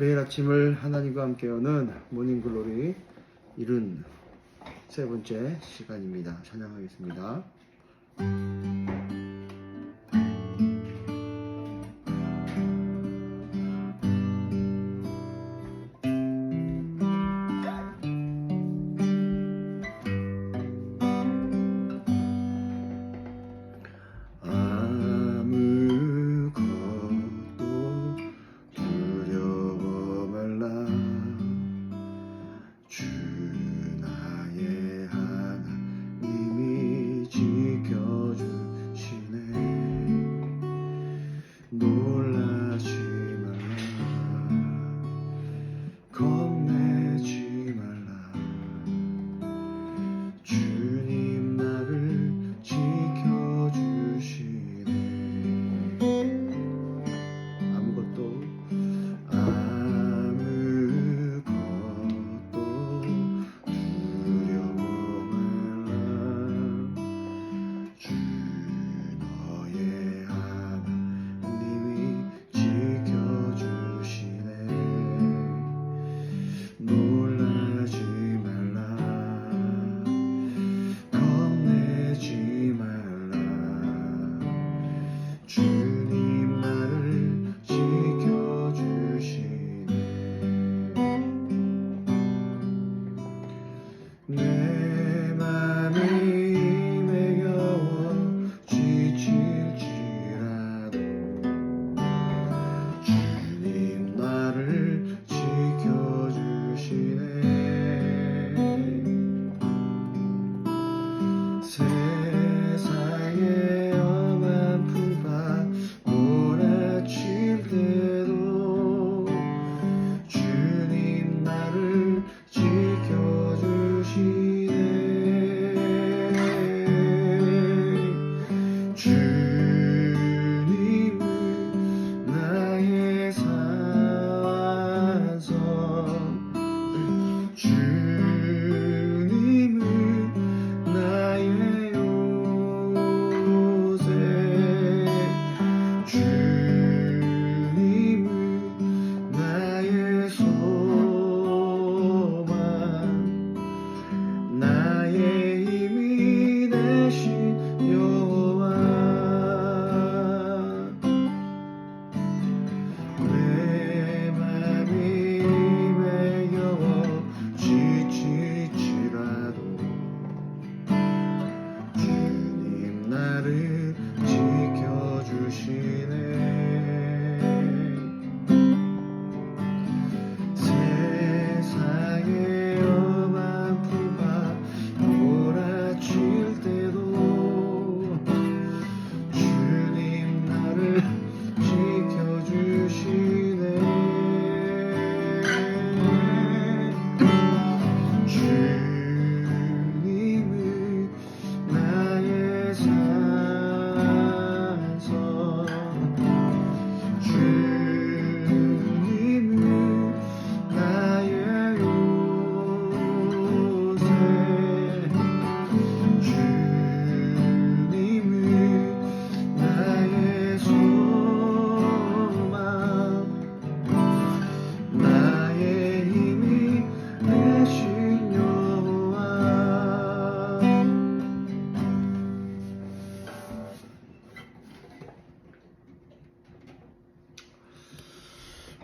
매일 아침을 하나님과 함께 여는 모닝글로리 이른 세 번째 시간입니다. 찬양하겠습니다.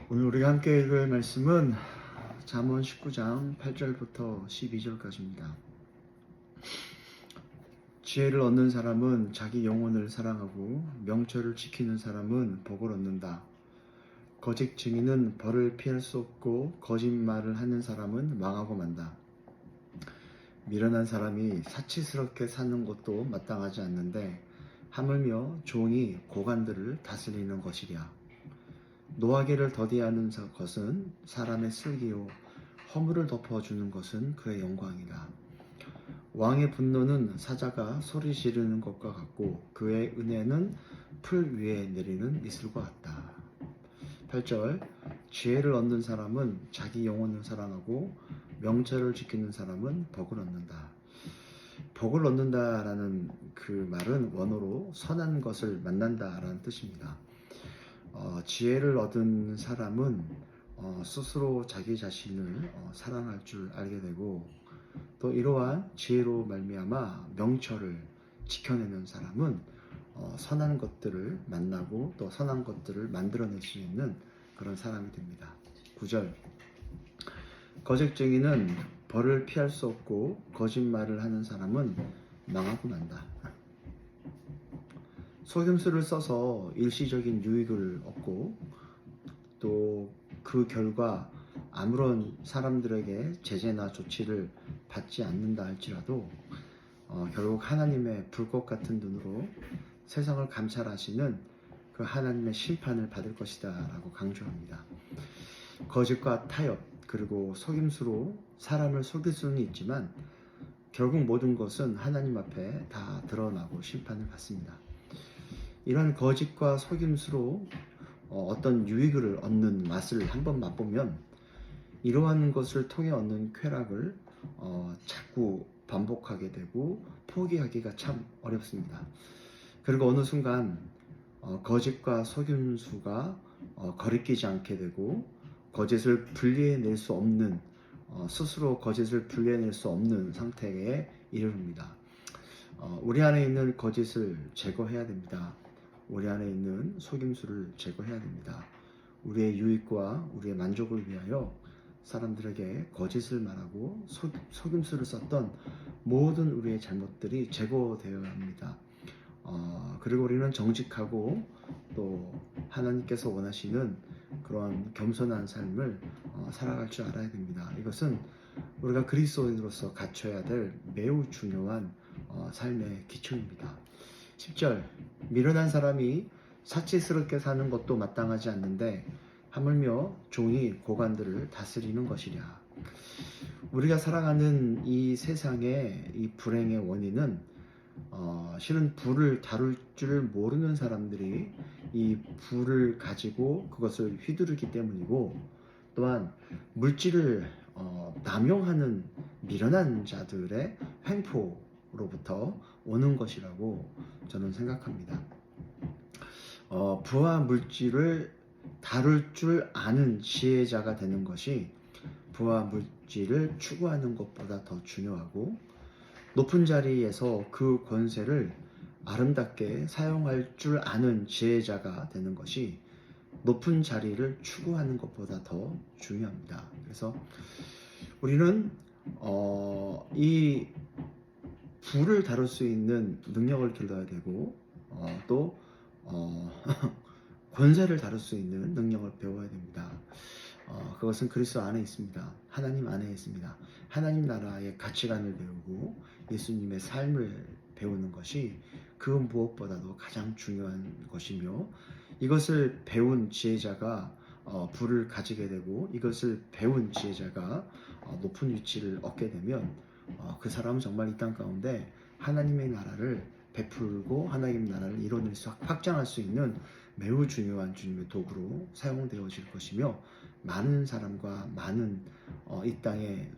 오늘 우리가 함께 읽을 말씀은 잠언 19장 8절부터 12절까지입니다. 지혜를 얻는 사람은 자기 영혼을 사랑하고 명철을 지키는 사람은 복을 얻는다. 거짓 증인은 벌을 피할 수 없고 거짓말을 하는 사람은 망하고 만다. 미련한 사람이 사치스럽게 사는 것도 마땅하지 않는데 하물며 종이 고관들을 다스리는 것이랴. 노하기를 더디하는 사- 것은 사람의 슬기요 허물을 덮어주는 것은 그의 영광이다. 왕의 분노는 사자가 소리 지르는 것과 같고 그의 은혜는 풀 위에 내리는 이슬과 같다. 8절 지혜를 얻는 사람은 자기 영혼을 사랑하고 명철을 지키는 사람은 복을 얻는다. 복을 얻는다라는 그 말은 원어로 선한 것을 만난다라는 뜻입니다. 어, 지혜를 얻은 사람은 어, 스스로 자기 자신을 어, 사랑할 줄 알게 되고 또 이러한 지혜로 말미암아 명철을 지켜내는 사람은 어, 선한 것들을 만나고 또 선한 것들을 만들어낼 수 있는 그런 사람이 됩니다. 9절 거짓쟁이는 벌을 피할 수 없고 거짓말을 하는 사람은 망하고 만다. 속임수를 써서 일시적인 유익을 얻고 또 그 결과 아무런 사람들에게 제재나 조치를 받지 않는다 할지라도 어, 결국 하나님의 불꽃 같은 눈으로 세상을 감찰하시는 그 하나님의 심판을 받을 것이다 라고 강조합니다. 거짓과 타협 그리고 속임수로 사람을 속일 수는 있지만 결국 모든 것은 하나님 앞에 다 드러나고 심판을 받습니다. 이런 거짓과 속임수로 어, 어떤 유익을 얻는 맛을 한번 맛보면 이러한 것을 통해 얻는 쾌락을 어, 자꾸 반복하게 되고 포기하기가 참 어렵습니다. 그리고 어느 순간 어, 거짓과 속임수가 어, 거리끼지 않게 되고 거짓을 분리해낼 수 없는 어, 스스로 거짓을 분리해낼 수 없는 상태에 이르릅니다. 어, 우리 안에 있는 거짓을 제거해야 됩니다. 우리 안에 있는 속임수를 제거해야 됩니다. 우리의 유익과 우리의 만족을 위하여 사람들에게 거짓을 말하고 속, 속임수를 썼던 모든 우리의 잘못들이 제거되어야 합니다. 어, 그리고 우리는 정직하고 또 하나님께서 원하시는 그런 겸손한 삶을 어, 살아갈 줄 알아야 됩니다. 이것은 우리가 그리스도인으로서 갖춰야 될 매우 중요한 어, 삶의 기초입니다. 10절 미련한 사람이 사치스럽게 사는 것도 마땅하지 않는데 하물며 종이 고관들을 다스리는 것이랴. 우리가 살아가는 이 세상의 이 불행의 원인은 어, 실은 불을 다룰 줄 모르는 사람들이 이 불을 가지고 그것을 휘두르기 때문이고 또한 물질을 어, 남용하는 미련한 자들의 횡포 로부터 오는 것이라고 저는 생각합니다. 어, 부와 물질을 다룰 줄 아는 지혜자가 되는 것이 부와 물질을 추구하는 것보다 더 중요하고 높은 자리에서 그 권세를 아름답게 사용할 줄 아는 지혜자가 되는 것이 높은 자리를 추구하는 것보다 더 중요합니다. 그래서 우리는 어, 이 불을 다룰 수 있는 능력을 길러야 되고 어, 또 어, 권세를 다룰 수 있는 능력을 배워야 됩니다. 어, 그것은 그리스도 안에 있습니다. 하나님 안에 있습니다. 하나님 나라의 가치관을 배우고 예수님의 삶을 배우는 것이 그 무엇보다도 가장 중요한 것이며 이것을 배운 지혜자가 어, 부를 가지게 되고 이것을 배운 지혜자가 어, 높은 위치를 얻게 되면 어, 그 사람은 정말 이 땅 가운데 하나님의 나라를 베풀고 하나님 나라를 이뤄낼 수 확장할 수 있는 매우 중요한 주님의 도구로 사용되어질 것이며 많은 사람과 많은 어, 이 땅에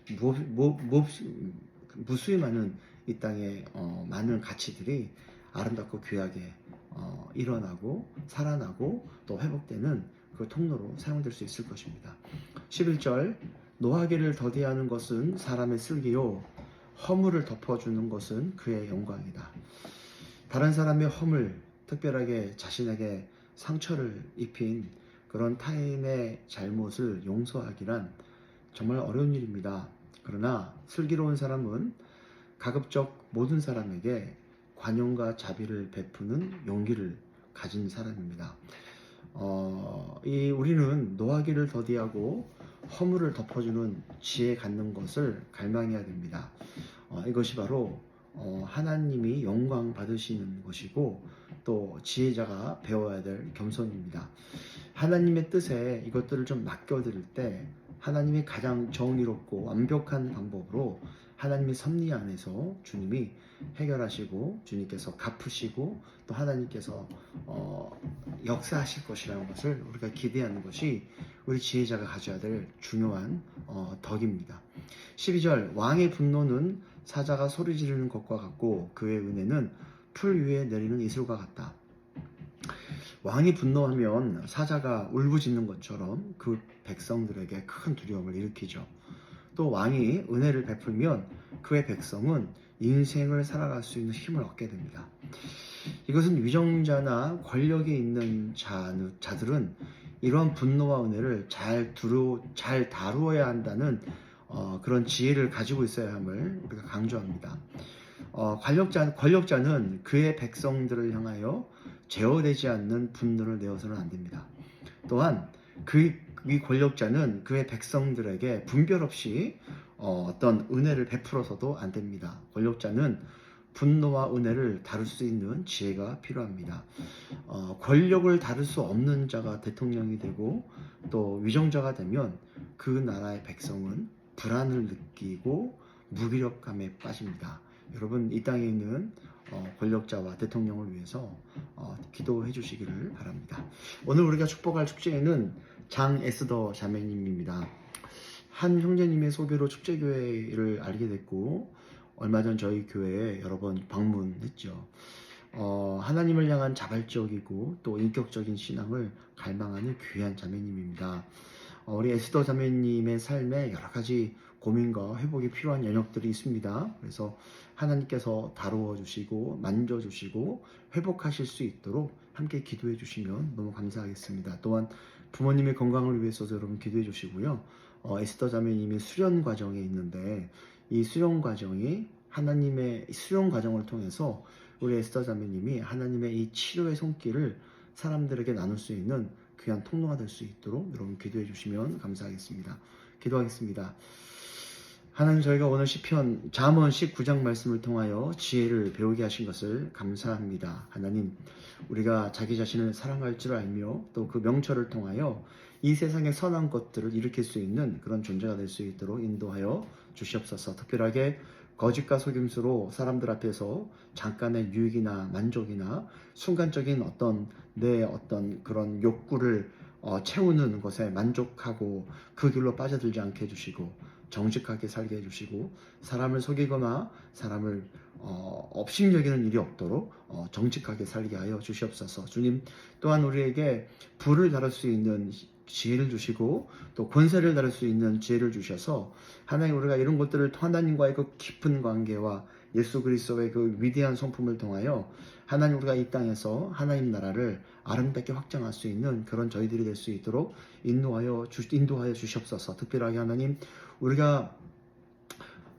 무수히 많은 이 땅에 어, 많은 가치들이 아름답고 귀하게 어, 일어나고 살아나고 또 회복되는 그 통로로 사용될 수 있을 것입니다. 11절 노하기를 더디하는 것은 사람의 슬기요 허물을 덮어주는 것은 그의 영광이다. 다른 사람의 허물, 특별하게 자신에게 상처를 입힌 그런 타인의 잘못을 용서하기란 정말 어려운 일입니다. 그러나 슬기로운 사람은 가급적 모든 사람에게 관용과 자비를 베푸는 용기를 가진 사람입니다. 어, 이 우리는 노하기를 더디하고 허물을 덮어주는 지혜 갖는 것을 갈망해야 됩니다. 어, 이것이 바로 어, 하나님이 영광 받으시는 것이고 또 지혜자가 배워야 될 겸손입니다. 하나님의 뜻에 이것들을 좀 맡겨드릴 때 하나님이 가장 정의롭고 완벽한 방법으로 하나님의 섭리 안에서 주님이 해결하시고 주님께서 갚으시고 또 하나님께서 어, 역사하실 것이라는 것을 우리가 기대하는 것이 우리 지혜자가 가져야 될 중요한 어, 덕입니다. 12절 왕의 분노는 사자가 소리 지르는 것과 같고 그의 은혜는 풀 위에 내리는 이슬과 같다. 왕이 분노하면 사자가 울부짖는 것처럼 그 백성들에게 큰 두려움을 일으키죠. 또 왕이 은혜를 베풀면 그의 백성은 인생을 살아갈 수 있는 힘을 얻게 됩니다. 이것은 위정자나 권력이 있는 자, 자들은 이러한 분노와 은혜를 잘 두루 잘 다루어야 한다는 어, 그런 지혜를 가지고 있어야 함을 우리가 강조합니다. 어, 권력자 권력자는 그의 백성들을 향하여 제어되지 않는 분노를 내어서는 안 됩니다. 또한 그 이 권력자는 그의 백성들에게 분별 없이 어, 어떤 은혜를 베풀어서도 안 됩니다. 권력자는 분노와 은혜를 다룰 수 있는 지혜가 필요합니다. 어, 권력을 다룰 수 없는 자가 대통령이 되고 또 위정자가 되면 그 나라의 백성은 불안을 느끼고 무기력감에 빠집니다. 여러분 이 땅에 있는 어, 권력자와 대통령을 위해서 어, 기도해 주시기를 바랍니다. 오늘 우리가 축복할 축제에는 장 에스더 자매님입니다. 한 형제님의 소개로 축제교회를 알게 됐고 얼마 전 저희 교회에 여러 번 방문했죠. 어, 하나님을 향한 자발적이고 또 인격적인 신앙을 갈망하는 귀한 자매님입니다. 어, 우리 에스더 자매님의 삶에 여러 가지 고민과 회복이 필요한 영역들이 있습니다. 그래서 하나님께서 다루어 주시고 만져 주시고 회복하실 수 있도록 함께 기도해 주시면 너무 감사하겠습니다. 또한 부모님의 건강을 위해서도 여러분 기도해 주시고요. 어, 에스더 자매님이 수련 과정에 있는데 이 수련 과정이 하나님의 수련 과정을 통해서 우리 에스더 자매님이 하나님의 이 치료의 손길을 사람들에게 나눌 수 있는 귀한 통로가 될 수 있도록 여러분 기도해 주시면 감사하겠습니다. 기도하겠습니다. 하나님 저희가 오늘 시편 잠언 19장 말씀을 통하여 지혜를 배우게 하신 것을 감사합니다. 하나님 우리가 자기 자신을 사랑할 줄 알며 또 그 명철을 통하여 이 세상의 선한 것들을 일으킬 수 있는 그런 존재가 될 수 있도록 인도하여 주시옵소서. 특별하게 거짓과 속임수로 사람들 앞에서 잠깐의 유익이나 만족이나 순간적인 어떤 내 어떤 그런 욕구를 어, 채우는 것에 만족하고 그 길로 빠져들지 않게 해주시고 정직하게 살게 해주시고 사람을 속이거나 사람을 어, 업신 여기는 일이 없도록 어, 정직하게 살게 하여 주시옵소서. 주님 또한 우리에게 불을 다룰 수 있는 지혜를 주시고 또 권세를 다룰 수 있는 지혜를 주셔서 하나님 우리가 이런 것들을 하나님과의 그 깊은 관계와 예수 그리스도의 그 위대한 성품을 통하여 하나님 우리가 이 땅에서 하나님 나라를 아름답게 확장할 수 있는 그런 저희들이 될 수 있도록 인도하여 주, 인도하여 주시옵소서. 특별하게 하나님 우리가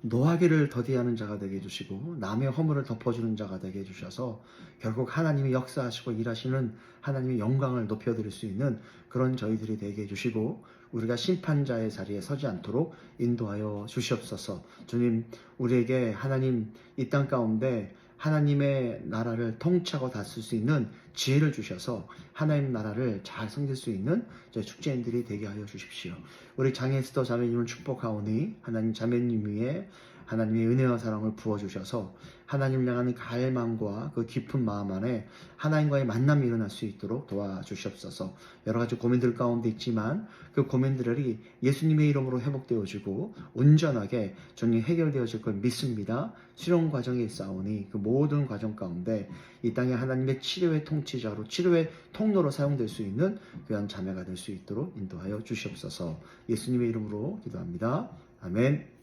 노하기를 더디하는 자가 되게 해주시고 남의 허물을 덮어주는 자가 되게 해주셔서 결국 하나님이 역사하시고 일하시는 하나님의 영광을 높여드릴 수 있는 그런 저희들이 되게 해주시고 우리가 심판자의 자리에 서지 않도록 인도하여 주시옵소서. 주님 우리에게 하나님 이 땅 가운데 하나님의 나라를 통치하고 다스릴 수 있는 지혜를 주셔서 하나님 나라를 잘 섬길 수 있는 축제인들이 되게 하여 주십시오. 우리 장애스터 자매님을 축복하오니 하나님 자매님 위에 하나님의 은혜와 사랑을 부어주셔서 하나님을 향하는 갈망과 그 깊은 마음 안에 하나님과의 만남이 일어날 수 있도록 도와주시옵소서. 여러 가지 고민들 가운데 있지만 그 고민들이 예수님의 이름으로 회복되어지고 온전하게 정리 해결되어질 걸 믿습니다. 수련 과정에 있사오니 그 모든 과정 가운데 이 땅에 하나님의 치료의 통치자로 치료의 통로로 사용될 수 있는 귀한 자매가 될 수 있도록 인도하여 주시옵소서. 예수님의 이름으로 기도합니다. 아멘.